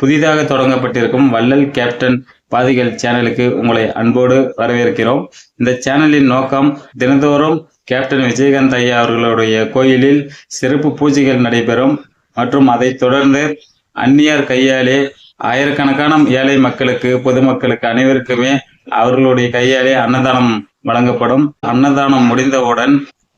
புதிதாக தொடங்கப்பட்டிருக்கும் வள்ளல் கேப்டன் பாதிகள் சேனலுக்கு உங்களை அன்போடு வரவேற்கிறோம். இந்த சேனலின் நோக்கம் தினந்தோறும் கேப்டன் விஜயகாந்த் ஐயா அவர்களுடைய கோயிலில் சிறப்பு பூஜைகள் நடைபெறும் மற்றும் அதைத் தொடர்ந்து அந்நியார் கையாலே ஆயிரக்கணக்கான ஏழை மக்களுக்கு பொதுமக்களுக்கு அனைவருக்குமே அவர்களுடைய கையாலே அன்னதானம் வழங்கப்படும். அன்னதானம் முடிந்தவுடன்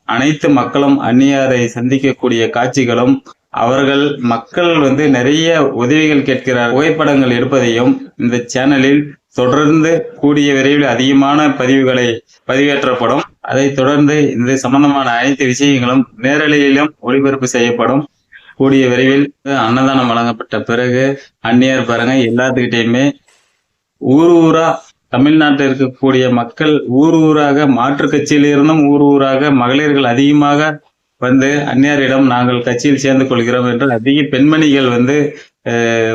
அனைத்து மக்களும் அந்நியாரை சந்திக்கக்கூடிய காட்சிகளும் அவர்கள் மக்கள் வந்து நிறைய உதவிகள் கேட்கிறார் புகைப்படங்கள் எடுப்பதையும் இந்த சேனலில் தொடர்ந்து கூடிய விரைவில் அதிகமான பதிவுகளை பதிவேற்றப்படும். அதைத் தொடர்ந்து இந்த சம்பந்தமான அனைத்து விஷயங்களும் நேரலையிலும் ஒளிபரப்பு செய்யப்படும். கூடிய விரைவில் அன்னதானம் வழங்கப்பட்ட பிறகு அந்நியார் பாருங்க எல்லாத்துக்கிட்டையுமே ஊர் ஊரா தமிழ்நாட்டில் இருக்கக்கூடிய மக்கள் ஊர் ஊராக மாற்றுக் கட்சியிலிருந்தும் ஊர் ஊராக மகளிர்கள் அதிகமாக வந்து அந்நியாரிடம் நாங்கள் கட்சியில் சேர்ந்து கொள்கிறோம் என்று அதிக பெண்மணிகள் வந்து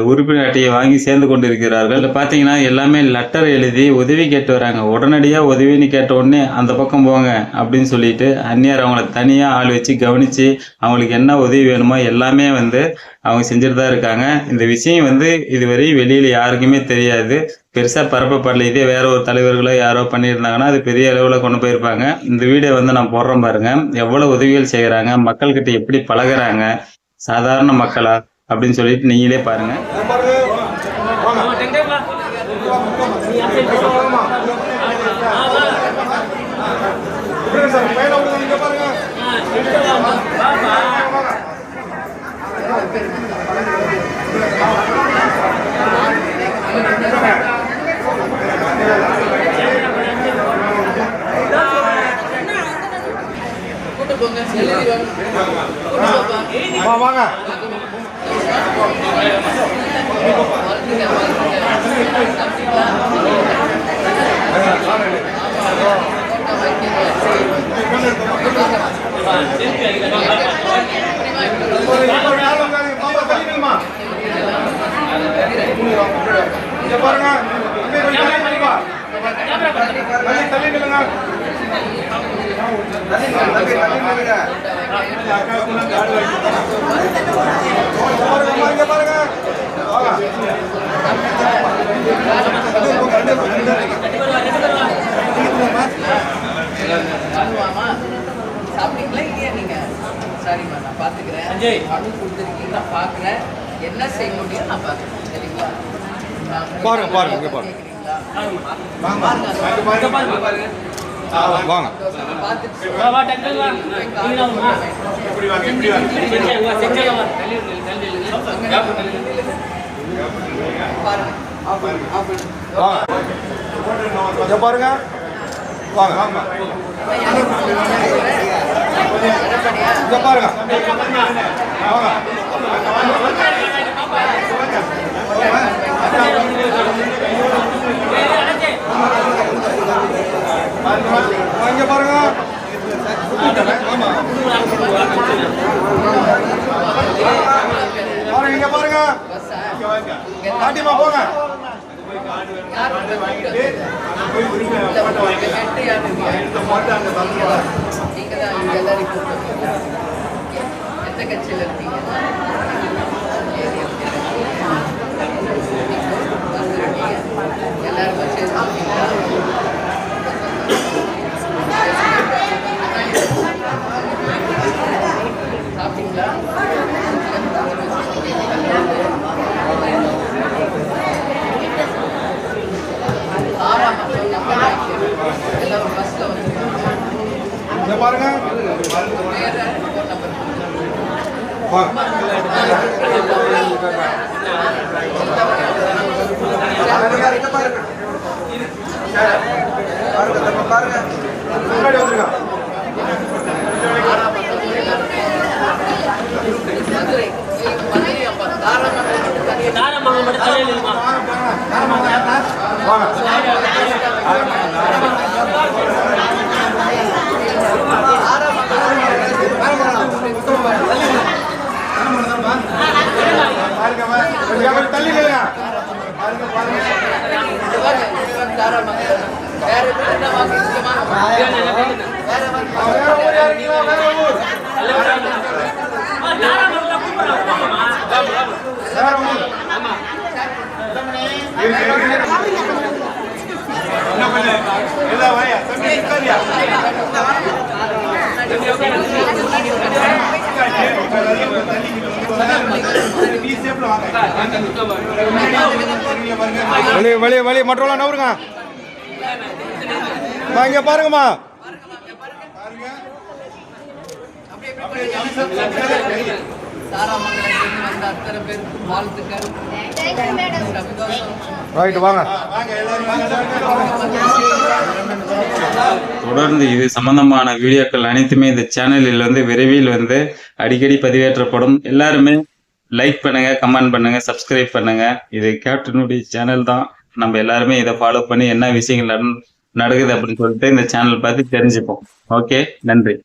உறுப்பினர் அட்டையை வாங்கி சேர்ந்து கொண்டிருக்கிறார்கள். இதில் பார்த்தீங்கன்னா எல்லாமே லெட்டர் எழுதி உதவி கேட்டு வராங்க. உடனடியாக உதவின்னு கேட்ட உடனே அந்த பக்கம் போங்க அப்படின்னு சொல்லிட்டு அந்நியார் அவங்கள தனியாக ஆள் வச்சு கவனித்து அவங்களுக்கு என்ன உதவி வேணுமோ எல்லாமே வந்து அவங்க செஞ்சுட்டு தான் இருக்காங்க. இந்த விஷயம் வந்து இதுவரை வெளியில் யாருக்குமே தெரியாது. பெருசாக பரப்பப்படல இதே வேற ஒரு தலைவர்களோ யாரோ பண்ணியிருந்தாங்கன்னா அது பெரிய அளவில் கொண்டு போயிருப்பாங்க. இந்த வீடியோ வந்து நான் போடுறேன் பாருங்கள் எவ்வளோ உதவிகள் செய்கிறாங்க மக்கள்கிட்ட எப்படி பழகுறாங்க? சாதாரண மக்களாக அப்படின்னு சொல்லிட்டு நீங்களே பாருங்க. வா வாங்க இங்க சாப்பிட்டீங்களா இல்லையா நீங்க சரிம்மா நான் பார்த்துக்கிறேன் மனு கொடுத்துருக்கீங்க நான் பார்க்குறேன் என்ன செய்ய முடியும் நான் பார்க்குறேன் சரிங்களா பாருங்க, பாருங்க, பாருங்க. பாருங்க பாருங்க. வாங்க. வாங்க. பாருங்க. வாங்க. பாருங்க. வாங்க வாங்க இங்க பாருங்க வாங்க இங்க பாருங்க ஆமா பாருங்க இங்க பாருங்க பாட்டிமா போங்க நீங்க? தான் எல்லாரையும் எந்த கட்சியில் இருக்கீங்க இங்க பாருங்க. வேற ஃபோன் நம்பர் தாராமங்கலம் வேற எதுவும் என்ன வாங்கிக்கலாமா வேற வாங்கி வேற ஊர் யாருங்களா வேற ஊர் ஆ, தாராமங்கலம் கூப்பிடுறாங்க, போங்கம்மா. வேற ஊர் ஆமா. இருக்கு, இருக்கு. இன்னும் கொஞ்சம் எல்லாம் வாயா தம்பி உட்காரியா வெளியே வெளியே வெளியே மற்றவெல்லாம் நவருங்க இங்க பாருங்கம்மா. ரைட் வாங்க. தொடர்ந்து இது சம்பந்தமான வீடியோக்கள் அனைத்துமே இந்த சேனலில் வந்து விரைவில் வந்து அடிக்கடி பதிவேற்றப்படும். எல்லாருமே லைக் பண்ணுங்க கமெண்ட் பண்ணுங்க சப்ஸ்கிரைப் பண்ணுங்க. இது கேப்டனுடைய சேனல் தான். நம்ம எல்லாருமே இதை ஃபாலோ பண்ணி என்ன விஷயங்கள் நடக்குது அப்படின்னு சொல்லிட்டு இந்த சேனல் பார்த்து தெரிஞ்சுப்போம். ஓகே நன்றி.